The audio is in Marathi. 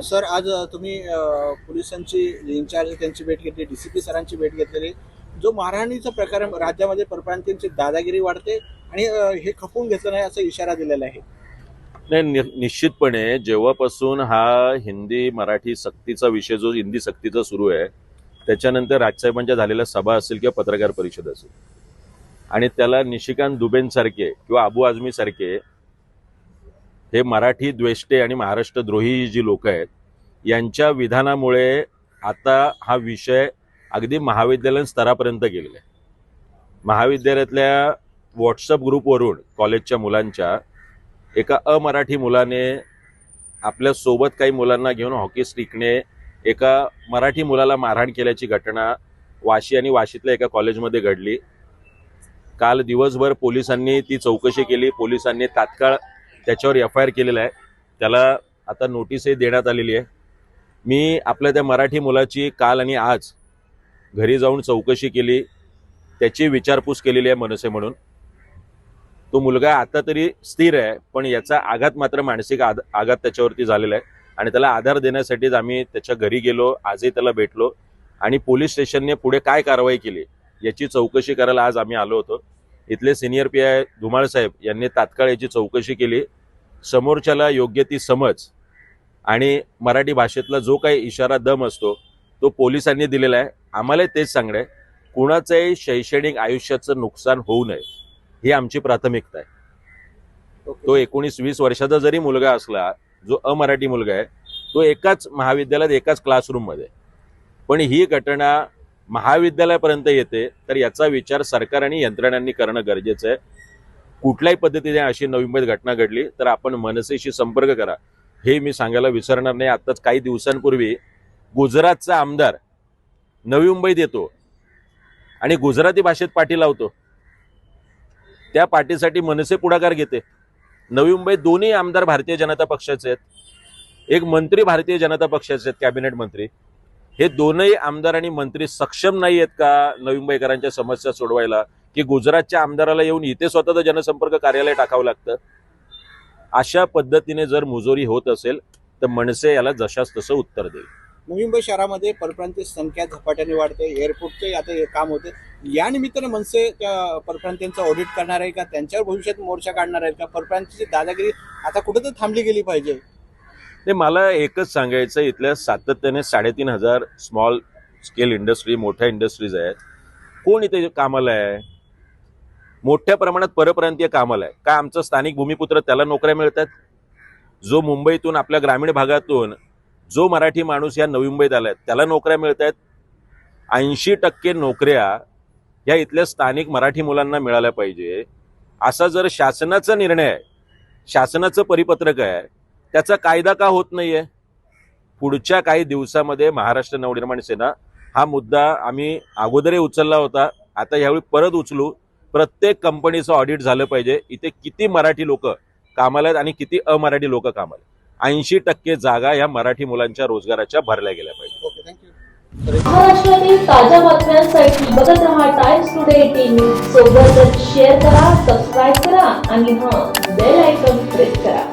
सर आज तुम्ही पोलिसांची इन्चार्ज त्यांची भेट घेतली डीसीपी सरांची भेट घेतलेली. जो मारहाणीचा प्रकार राज्यामध्ये परप्रांतीयांची दादागिरी वाढते आणि हे खपवून घेतलं नाही असा इशारा दिलेला आहे. नाही नि- निश्चितपणे जेव्हापासून हा हिंदी मराठी सक्तीचा विषय जो हिंदी सक्तीचा सुरू आहे त्याच्यानंतर राजसाहेबांच्या झालेल्या सभा असेल किंवा पत्रकार परिषद असेल. आणि त्याला निशिकांत दुबेंसारखे किंवा अबू आझमी सारखे हे मराठी द्वेष्टे आणि महाराष्ट्र द्रोही जी लोक आहेत यांच्या विधानामुळे आता हा विषय अगदी महाविद्यालयीन स्तरापर्यंत गेलेला आहे. महाविद्यालयातल्या व्हॉट्सअप ग्रुपवरून कॉलेजच्या मुलांच्या एका अमराठी मुलाने आपल्यासोबत काही मुलांना घेऊन हॉकी स्टिकने एका मराठी मुलाला मारहाण केल्याची घटना वाशी आणि वाशीतल्या एका कॉलेजमध्ये घडली. काल दिवसभर पोलिसांनी ती चौकशी केली. पोलिसांनी तात्काळ त्याच्यावर एफ आय आर केलेला आहे. त्याला आता नोटीसही देण्यात आलेली आहे. मी आपल्या त्या मराठी मुलाची काल आणि आज घरी जाऊन चौकशी केली. त्याची विचारपूस केलेली आहे मनसे म्हणून. तो मुलगा आता तरी स्थिर आहे पण याचा आघात मात्र मानसिक आद- आघात त्याच्यावरती झालेला आहे. आणि त्याला आधार देण्यासाठीच आम्ही त्याच्या घरी गेलो आजही त्याला भेटलो. आणि पोलीस स्टेशनने पुढे काय कारवाई केली याची चौकशी करायला आज आम्ही आलो होतो. इथले सिनियर पी आय धुमाळ साहेब यांनी तात्काळ याची चौकशी केली. समोरच्याला योग्य ती समज आणि मराठी भाषेतला जो काही इशारा दम असतो तो पोलिसांनी दिलेला आहे. आम्हाला तेच सांगणं आहे. कुणाचंही शैक्षणिक आयुष्याचं नुकसान होऊ नये ही आमची प्राथमिकता आहे. तो एकोणीस वीस वर्षाचा जरी मुलगा असला जो अमराठी मुलगा आहे तो एकाच महाविद्यालयात एकाच क्लासरूममध्ये. पण ही घटना महाविद्यालयापर्यंत येते तर याचा विचार सरकार आणि यंत्रणांनी करणं गरजेचं आहे. कुठल्याही पद्धतीने अशी नवी मुंबईत घटना घडली तर आपण मनसेशी संपर्क करा. हे मी सांगायला विसरणार नाही. आत्ताच काही दिवसांपूर्वी गुजरातचा आमदार नवी मुंबईत येतो आणि गुजराती भाषेत पाठी लावतो. त्या पार्टीसाठी मनसे पुढाकार घेते. नवी मुंबईत दोन्ही आमदार भारतीय जनता पक्षाचे आहेत. एक मंत्री भारतीय जनता पक्षाचे आहेत कॅबिनेट मंत्री. हे दोनही आमदार आणि मंत्री सक्षम नाही आहेत का नवी मुंबईकरांच्या समस्या सोडवायला? की गुजरातच्या आमदाराला येऊन इथे स्वतःचं जनसंपर्क कार्यालय टाकावं लागतं? अशा पद्धतीने जर मुजोरी होत असेल तर मनसे याला जशास तसं उत्तर देईल. नवी मुंबई शहरामध्ये परप्रांतीय संख्या झपाट्याने वाढते. एअरपोर्टचे आता हे काम होते. या निमित्ताने मनसे त्या परप्रांतीयांचं ऑडिट करणार आहे का? त्यांच्यावर भविष्यात मोर्चा काढणार आहे का? परप्रांतीची दादागिरी आता कुठं तर थांबली गेली पाहिजे. नाही मला एकच सांगायचं इथल्या सातत्याने साडेतीन हजार स्मॉल स्केल इंडस्ट्री मोठ्या इंडस्ट्रीज आहेत. कोण इथे कामाला आहे? मोठ्या प्रमाणात परप्रांतीय कामाला आहे. का आमचं स्थानिक भूमिपुत्र त्याला नोकऱ्या मिळतात? जो मुंबईतून आपल्या ग्रामीण भागातून जो मराठी माणूस या नवी मुंबईत आलाय त्याला नोकऱ्या मिळत आहेत ऐंशी टक्के नोकऱ्या या इथल्या स्थानिक मराठी मुलांना मिळाल्या पाहिजे. असा जर शासनाचा निर्णय आहे शासनाचं परिपत्रक आहे त्याचा कायदा का होत नाहीये? पुढच्या काही दिवसामध्ये महाराष्ट्र नवनिर्माण सेना हा मुद्दा आम्ही अगोदरही उचलला होता. आता यावेळी परत उचलू. प्रत्येक कंपनीचं ऑडिट झालं पाहिजे. इथे किती मराठी लोक कामाला आहेत आणि किती अमराठी लोक कामाला ऐंशी टक्के जागा या मराठी मुलांच्या रोजगाराच्या भरल्या गेल्या पाहिजे. ओके थँक्यू महाराष्ट्रातील ताज्या बातम्यांसाठी बघत रहा टाइम्स टुडे न्यूज सोबतच शेअर करा सबस्क्राईब करा आणि हां बेल आयकॉन प्रेस करा.